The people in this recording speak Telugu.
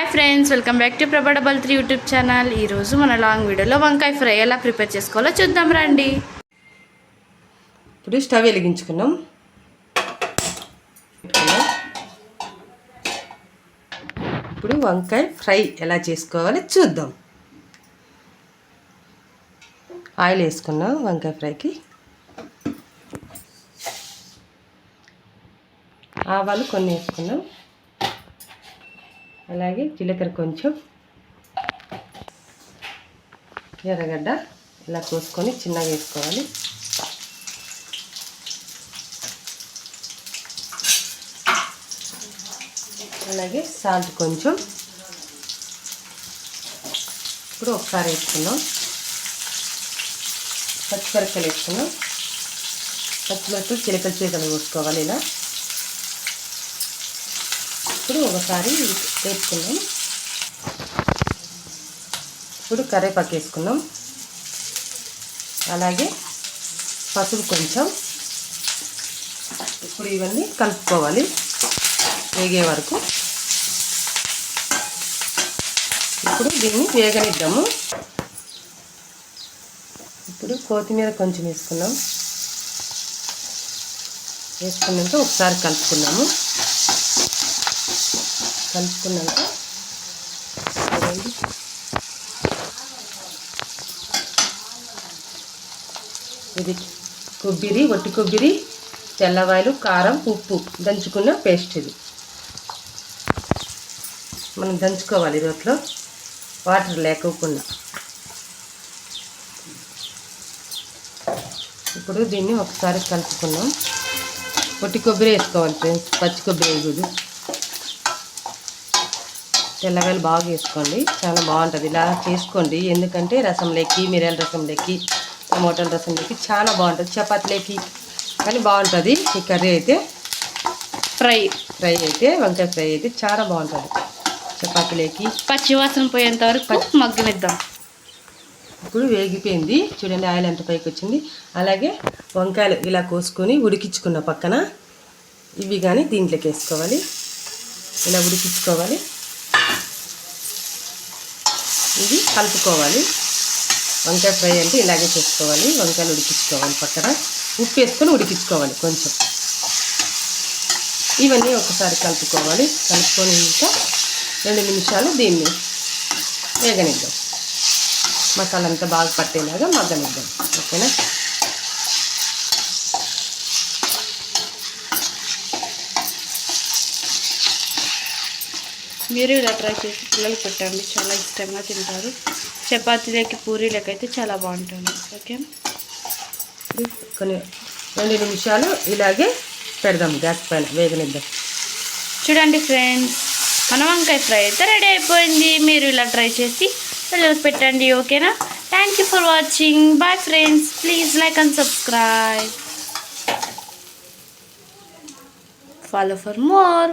Hi friends welcome back to Prabha double three YouTube channel. ఈరోజు మన లాంగ్ వీడియోలో వంకాయ ఫ్రై ఎలా ప్రిపేర్ చేసుకోవాలో చూద్దాం రండి. ఇప్పుడు స్టవ్ వెలిగించుకున్నాం. ఇప్పుడు వంకాయ ఫ్రై ఎలా చేసుకోవాలో చూద్దాం. ఆయిల్ వేసుకున్నాం వంకాయ ఫ్రైకి. ఆవాలు కొన్ని వేసుకున్నాం. అలాగే జీలకర్ర కొంచెం ఎర్రగడ్డ ఇలా కోసుకొని చిన్నగా వేసుకోవాలి. అలాగే సాల్ట్ కొంచెం. ఇప్పుడు ఒకసారి వేసుకున్నాం పచ్చిమిరపకాయలు వేసుకున్నాం పచ్చిమిరపకాయలు చిలకల చీకలు కోసుకోవాలి ఇలా. ఇప్పుడు ఒకసారి వేసుకున్నాం ఇప్పుడు కరివేపాకు వేసుకున్నాం అలాగే పసుపు కొంచెం. ఇప్పుడు ఇవన్నీ కలుపుకోవాలి. వేగే వరకు. ఇప్పుడు దీన్ని వేగనిద్దాము. ఇప్పుడు కొత్తిమీర కొంచెం వేసుకున్నాం వేసుకున్నాక ఒకసారి కలుపుకున్నాము కలుపుకున్నాక చూడండి. ఇది కొబ్బరి ఒట్టి కొబ్బరి తెల్లవాయలు కారం ఉప్పు దంచుకున్న పేస్ట్ ఇది. మనం దంచుకోవాలి రోట్లో వాటర్ లేకోకుండా. ఇప్పుడు దీన్ని ఒకసారి కలుపుకున్నాం పొట్టి కొబ్బరి వేసుకోవాలి ఫ్రెండ్స్ పచ్చి కొబ్బరి వేయకూడదు. తెల్లవాయలు బాగా వేసుకోండి. చాలా బాగుంటుంది. ఇలా చేసుకోండి. ఎందుకంటే రసంలోకి మిరియాల రసంలోకి టమోటాల రసంలోకి చాలా బాగుంటుంది. చపాతీలోకి కానీ బాగుంటుంది. ఈ కర్రీ అయితే ఫ్రై ఫ్రై అయితే వంకాయ ఫ్రై అయితే చాలా బాగుంటుంది. చపాతీలోకి పచ్చి వాసన పోయేంత వరకు మగ్గనిద్దాం ఇప్పుడు వేగిపోయింది. చూడండి ఆయిల్ ఎంత పైకి వచ్చింది. అలాగే వంకాయలు ఇలా కోసుకొని ఉడికించుకున్న పక్కన ఇవి కానీ దీంట్లోకి వేసుకోవాలి. ఇలా ఉడికించుకోవాలి. ఇది కలుపుకోవాలి. వంకాయ ఫ్రై అంటే ఇలాగే చేసుకోవాలి. వంకాయలు ఉడికించుకోవాలి పక్కన. ఉప్పు వేసుకొని ఉడికించుకోవాలి కొంచెం. ఇవన్నీ ఒకసారి కలుపుకోవాలి. కలుపుకొని ఇంకా రెండు నిమిషాలు దీన్ని వేగనిద్దాం. మసాలంతా బాగా పట్టేలాగా మగ్గనిద్దాం. ఓకేనా? మీరు ఇలా ట్రై చేసి పిల్లలు పెట్టండి. చాలా ఇష్టంగా తింటారు. చపాతీలకి పూరీలకి అయితే చాలా బాగుంటుంది. ఓకే? కొన్ని రెండు నిమిషాలు ఇలాగే పెడదాం గ్యాస్ పైన వేగనిద్దాం. చూడండి ఫ్రెండ్స్ మన వంకాయ ఫ్రై అయితే రెడీ అయిపోయింది. మీరు ఇలా ట్రై చేసి పిల్లలకు పెట్టండి. ఓకేనా? Thank you for watching bye friends please like and subscribe follow for more.